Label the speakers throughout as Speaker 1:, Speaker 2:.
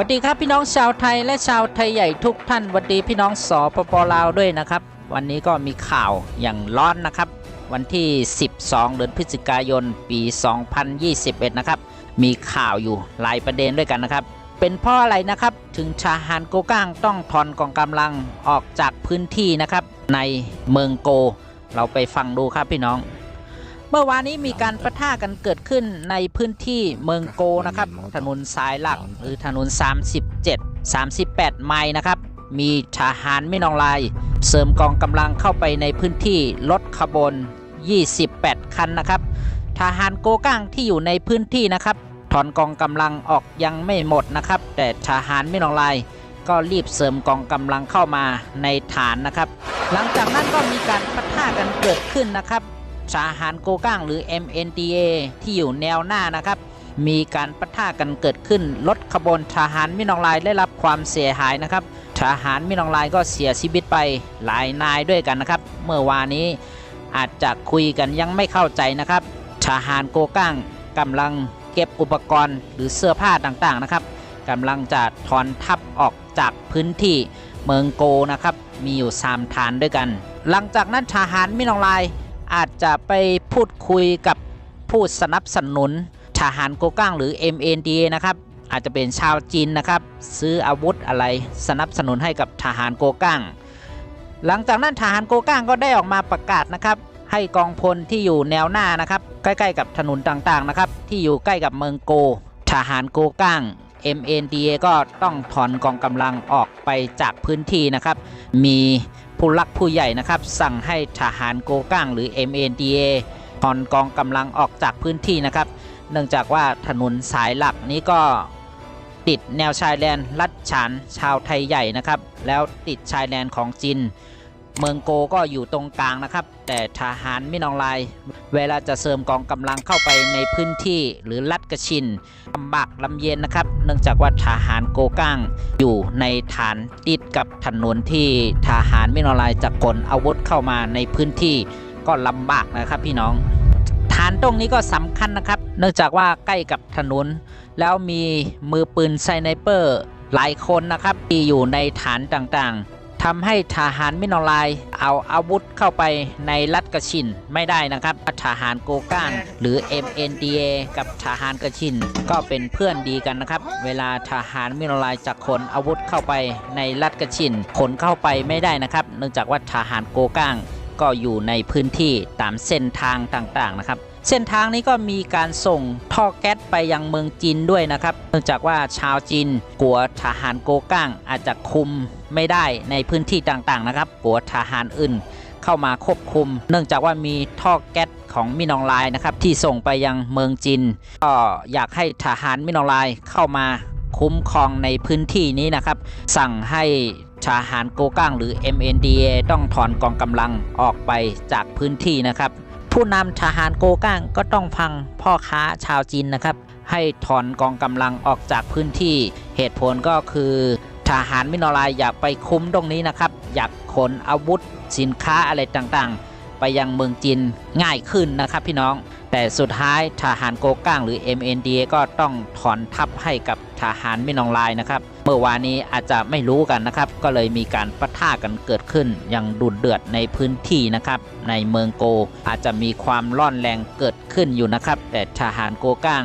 Speaker 1: วัสดีครับพี่น้องชาวไทยและชาวไทยใหญ่ทุกท่านสวัสดีพี่น้องสปปลาวด้วยนะครับ วันนี้ก็มีข่าวอย่างร้อนนะครับ วันที่ 12 เดือนพฤศจิกายนปี 2021 นะครับ มีข่าวอยู่หลายประเด็นด้วยกันนะครับ เป็นเพราะอะไรนะครับถึงชาฮานโกก้างต้องถอนกองกำลังออกจากพื้นที่นะครับ ในเมืองโก เราไปฟังดูครับพี่น้อง เมื่อวานนี้มีการประท่ากันเกิดขึ้นในพื้นที่เมืองโกนะครับ ถนนสายหลักหรือถนน 37 38 ไมล์นะครับ มีทหารไม่นองลาย เสริมกองกำลังเข้าไปในพื้นที่รถขบวน 28 คันนะครับ ทหารโกก้างที่อยู่ในพื้นที่นะครับ ถอนกองกำลังออกยังไม่หมดนะครับ แต่ทหารไม่นองลายก็รีบเสริมกองกำลังเข้ามาในฐานนะครับ หลังจากนั้นก็มีการปะทะกันเกิดขึ้นนะครับ ทหารโกก้างหรือ MNDA ที่อยู่แนวหน้านะครับ มีการปะทะกันเกิดขึ้นรถขบวนทหารมินองลายได้รับความเสียหายนะครับทหารมินองลายก็เสียชีวิตไปหลายนายด้วยกันนะครับ เมื่อวานนี้อาจจะคุยกันยังไม่เข้าใจนะครับทหารโกก้างกำลังเก็บอุปกรณ์หรือเสื้อผ้าต่างๆนะครับกำลังจะถอนทัพออกจากพื้นที่เมืองโกนะครับ มีอยู่ 3 ฐานด้วยกัน หลังจากนั้นทหารมินองลาย อาจจะไปพูดคุยกับผู้สนับสนุนทหารโกก้างหรือ MNDA นะครับอาจจะเป็นชาวจีนนะครับ ซื้ออาวุธอะไรสนับสนุนให้กับทหารโกก้างหลังจากนั้นทหารโกก้างก็ได้ออกมาประกาศนะครับ ให้กองพลที่อยู่แนวหน้านะครับ ใกล้ๆกับถนนต่างๆนะครับ ที่อยู่ใกล้กับเมืองโก ทหารโกก้าง MNDA ก็ต้องถอนกองกำลังออกไปจากพื้นที่นะครับ มี ผู้หลักผู้ใหญ่นะครับสั่งให้ทหารโกก้างหรือ MNDA ถอนกองกำลังออกจากพื้นที่นะครับ เนื่องจากว่าถนนสายหลักนี้ก็ติดแนวชายแดนลัดฉานชาวไทยใหญ่นะครับ แล้วติดชายแดนของจีน เมืองโกก็อยู่ตรงกลางนะครับ แต่ทหารมินองลาย เวลาจะเสริมกองกำลังเข้าไปในพื้นที่หรือลัดกระชินลำบากลำเย็นนะครับ เนื่องจากว่าทหารโกก้างอยู่ในฐานติดกับถนนที่ทหารมินองลายจะขนอาวุธเข้ามาในพื้นที่ก็ลำบากนะครับพี่น้อง ฐานตรงนี้ก็สำคัญนะครับ เนื่องจากว่าใกล้กับถนนแล้วมีมือปืนไซไนเปอร์หลายคนนะครับที่อยู่ในฐานต่างๆ ทำให้ทหารมินอลายเอาอาวุธเข้าไปในรัฐกระชินไม่ได้นะครับทหารโกก้านหรือ MNDA กับทหารกระชิน ก็เป็นเพื่อนดีกันนะครับ เวลาทหารมินอลายจะขนอาวุธเข้าไปในรัฐกระชินขนเข้าไปไม่ได้นะครับ เนื่องจากว่าทหารโกก้างก็อยู่ในพื้นที่ตามเส้นทางต่างๆนะครับ เส้นทางนี้ก็มีการส่งท่อแก๊สไปยังเมืองจีนด้วยนะครับ เนื่องจากว่าชาวจีนกลัวทหารโกก้างอาจจะคุม ไม่ได้ในพื้นที่ต่างๆนะครับกัวทหารอื่นเข้ามาควบคุม เนื่องจากว่ามีท่อแก๊สของมินองลายนะครับที่ส่งไปยังเมืองจีนก็อยากให้ทหารมินองลายเข้ามาคุ้มครองในพื้นที่นี้นะครับ สั่งให้ทหารโกก้างหรือ MNDA ต้องถอนกองกำลังออกไปจากพื้นที่นะครับ ผู้นำทหารโกก้างก็ต้องฟังพ่อค้าชาวจีนนะครับ ให้ถอนกองกำลังออกจากพื้นที่ เหตุผลก็คือ ทหารมินอลายอยากไปคุ้มตรงนี้นะครับ อยากขนอาวุธสินค้าอะไรต่างๆ ไปยังเมืองจีนง่ายขึ้นนะครับพี่น้อง แต่สุดท้ายทหารโกก้างหรือ MND ก็ต้องถอนทัพให้กับทหารมินองลายนะครับ เมื่อวานนี้อาจจะไม่รู้กันนะครับ ก็เลยมีการปะทะกันเกิดขึ้น อย่างดุเดือดในพื้นที่นะครับ ในเมืองโกอาจจะมีความร่อนแรงเกิดขึ้นอยู่นะครับ แต่ทหารโกก้าง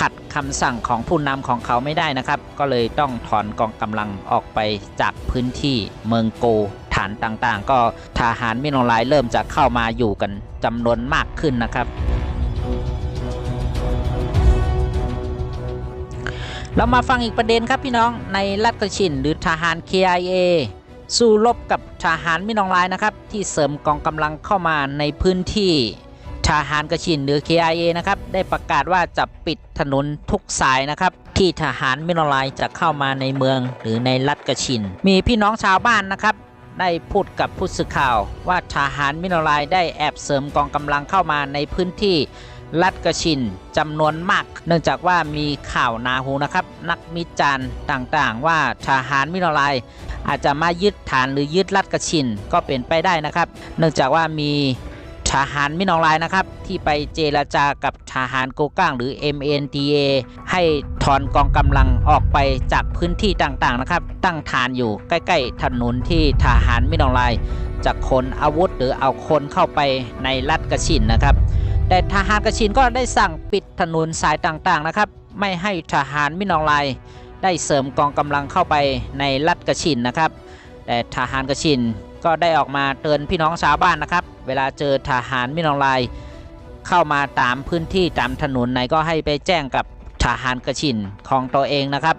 Speaker 1: ขัดคำสั่งของผู้นำของเขาไม่ได้นะครับ ก็เลยต้องถอนกองกำลังออกไปจากพื้นที่เมืองโกฐานต่างๆ ก็ทหารมิโนองลายเริ่มจะเข้ามาอยู่กันจำนวนมากขึ้นนะครับเรามาฟังอีกประเด็นครับพี่น้องในรัฐกระชินหรือทหาร KIA สู้รบกับทหารมินองลายนะครับ ที่เสริมกองกำลังเข้ามาในพื้นที่ ทหารกระชินหรือ KIA นะครับได้ประกาศว่าจะปิดถนนทุกสายนะครับที่ทหารมิโนลายจะเข้ามาในเมืองหรือในรัฐกระชิน มีพี่น้องชาวบ้านนะครับได้พูดกับผู้สื่อข่าวว่าทหารมิโนลายได้แอบเสริมกองกำลังเข้ามาในพื้นที่ลัดกระชินจำนวนมาก เนื่องจากว่ามีข่าวนาหูนะครับ นักมิจารณ์ต่างๆ ว่าทหารมิโนลายอาจจะมายึดฐานหรือยึดลัดกระชินก็เป็นไปได้นะครับ เนื่องจากว่ามี ทหารมินองไลน์นะครับ ที่ไปเจรจากับทหารโกก้างหรือ MNDA ให้ถอนกองกำลังออกไปจากพื้นที่ต่างๆนะครับ ตั้งฐานอยู่ใกล้ ๆ ถนนที่ทหารมินองไลน์จะขนอาวุธหรือเอาคนเข้าไปในรัฐกระชินนะครับ แต่ทหารกระชินก็ได้สั่งปิดถนนสายต่างๆนะครับ ไม่ให้ทหารมินอองไลน์ได้เสริมกองกำลังเข้าไปในรัฐกระชินนะครับ แต่ทหารกระชิน ก็ได้ออกมาเตือนพี่น้องชาวบ้านนะครับ เวลาเจอทหารมินองลน์เข้ามาตามพื้นที่ตามถนนไหนก็ให้ไปแจ้งกับทหารกระชินของตัวเองนะครับ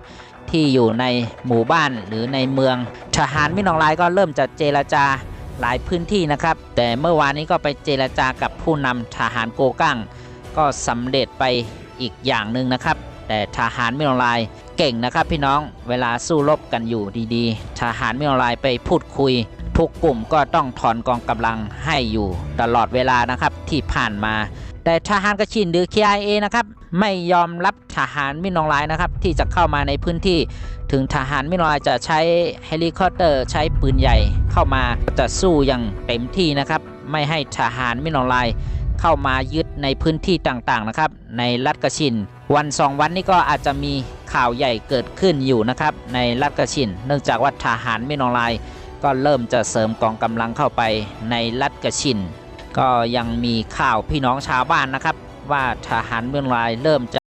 Speaker 1: ที่อยู่ในหมู่บ้านหรือในเมือง ทหารมินองลน์ก็เริ่มจะเจรจาหลายพื้นที่นะครับ แต่เมื่อวานนี้ก็ไปเจรจากับผู้นำทหารโกกั้ง ก็สำเร็จไปอีกอย่างหนึ่งนะครับ แต่ทหารมินออนไลน์เก่งนะครับพี่น้องเวลาสู้รบกันอยู่ดีๆ ทหารมินออนไลน์ไปพูดคุย ทุกกลุ่มก็ต้องถอนกองกำลังให้อยู่ตลอดเวลานะครับที่ผ่านมา แต่ทหารกระชินหรือ KIA นะครับไม่ยอมรับทหารมินออนไลน์นะครับที่จะเข้ามาในพื้นที่ ถึงทหารมินออนลน์จะใช้เฮลิคอปเตอร์ใช้ปืนใหญ่เข้ามาจะสู้อย่างเต็มที่นะครับไม่ให้ทหารมินออนไลน์เข้ามายึดในพื้นที่ต่างๆนะครับในรัฐกระชิน วันสองวันนี้ก็อาจจะมีข่าวใหญ่เกิดขึ้นอยู่นะครับในรัฐกระชิน เนื่องจากว่าทหารมินออนไลน์ ก็เริ่มจะเสริมกองกำลังเข้าไปในรัฐกระชิน ก็ยังมีข่าวพี่น้องชาวบ้านนะครับ ว่าทหารเมืองไลายเริ่มจะ